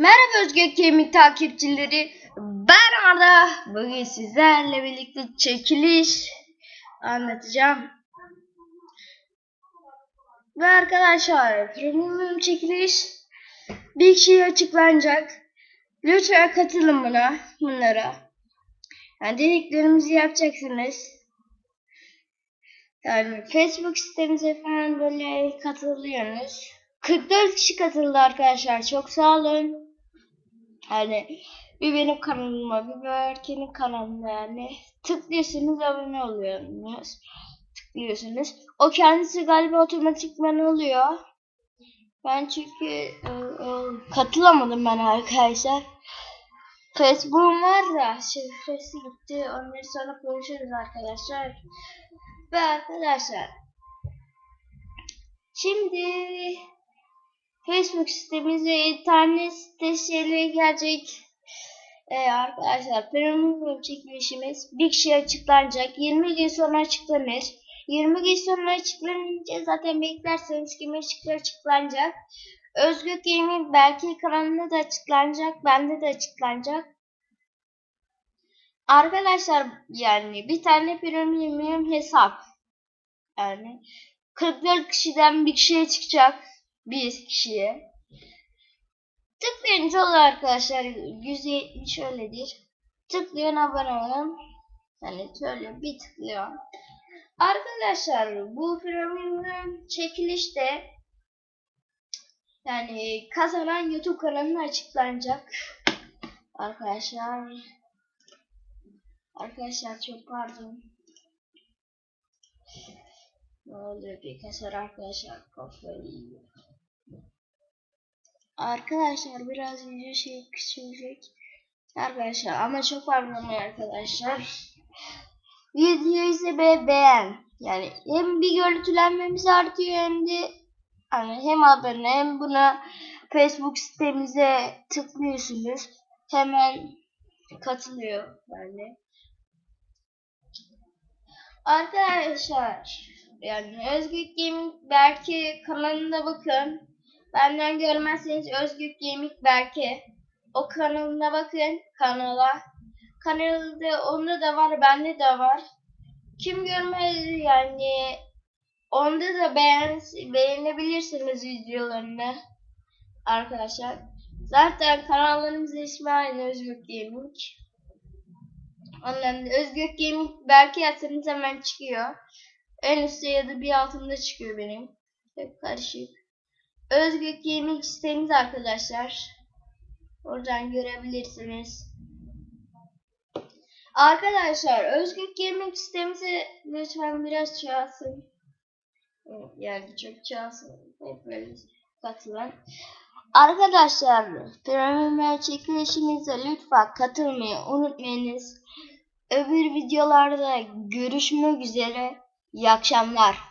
Merhaba Özgür Kemik takipçileri. Ben Arda. Bugün sizlerle birlikte çekiliş anlatacağım. Ve arkadaşlar premium çekiliş bir kişiye açıklanacak. Lütfen katılın buna, bunlara. Yani dediklerimizi yapacaksınız. Yani Facebook sitemize falan böyle katılıyorsunuz. 44 kişi katıldı arkadaşlar. Çok sağ olun. Yani bir benim kanalıma, bir Berke'nin kanalına yani tıklıyorsunuz abone oluyorsunuz. Tıklıyorsunuz. O kendisi galiba otomatikman oluyor. Ben çünkü e, e, katılamadım ben arkadaşlar. Facebook'um var da şifresi gitti. Onları sonra konuşuruz arkadaşlar. Ve arkadaşlar şimdi Facebook sitemize internet sitesiyle gelecek. Ee, arkadaşlar premium çekilişimiz bir kişi açıklanacak. 20 gün sonra açıklanır. 20 gün sonra açıklanınca zaten beklerseniz kime çıkar açıklanacak. Özgür Gaming belki kanalında da açıklanacak. Bende de açıklanacak. Arkadaşlar yani bir tane premium hesap. Yani 44 kişiden bir kişiye çıkacak. Bir kişiye. Tıklayınca olur arkadaşlar. 170 öyledir. Tıklayın abone olun. Yani şöyle bir tıklıyor. Arkadaşlar bu premium çekilişte yani kazanan YouTube kanalına açıklanacak. Arkadaşlar Arkadaşlar çok pardon. Ne oluyor bir kasar arkadaşlar kafayı yiyor. Arkadaşlar biraz video şey küçülecek. Arkadaşlar ama çok pardon arkadaşlar. Videoyu ise be beğen. Yani hem bir görüntülenmemiz artıyor hem de hani hem abone hem buna Facebook sitemize tıklıyorsunuz. Hemen katılıyor yani. Arkadaşlar yani Özgür Gaming belki kanalına bakın. Benden görmezseniz Özgür Gaming belki o kanalına bakın kanala. Kanalda onda da var, bende de var. Kim görmez yani onda da beğen beğenebilirsiniz videolarını arkadaşlar. Zaten kanallarımızın ismi aynı Özgür Gaming. Ondan Özgür Gaming belki yazsanız hemen çıkıyor. En üstte ya da bir altında çıkıyor benim. Hep karışık. Özgür Gaming sitemiz arkadaşlar. Oradan görebilirsiniz. Arkadaşlar Özgür Gaming sitemizi lütfen biraz çalsın. Yani çok çalsın. Hep böyle katılan. Arkadaşlar premium çekilişimize lütfen katılmayı unutmayınız. Öbür videolarda görüşmek üzere. İyi akşamlar.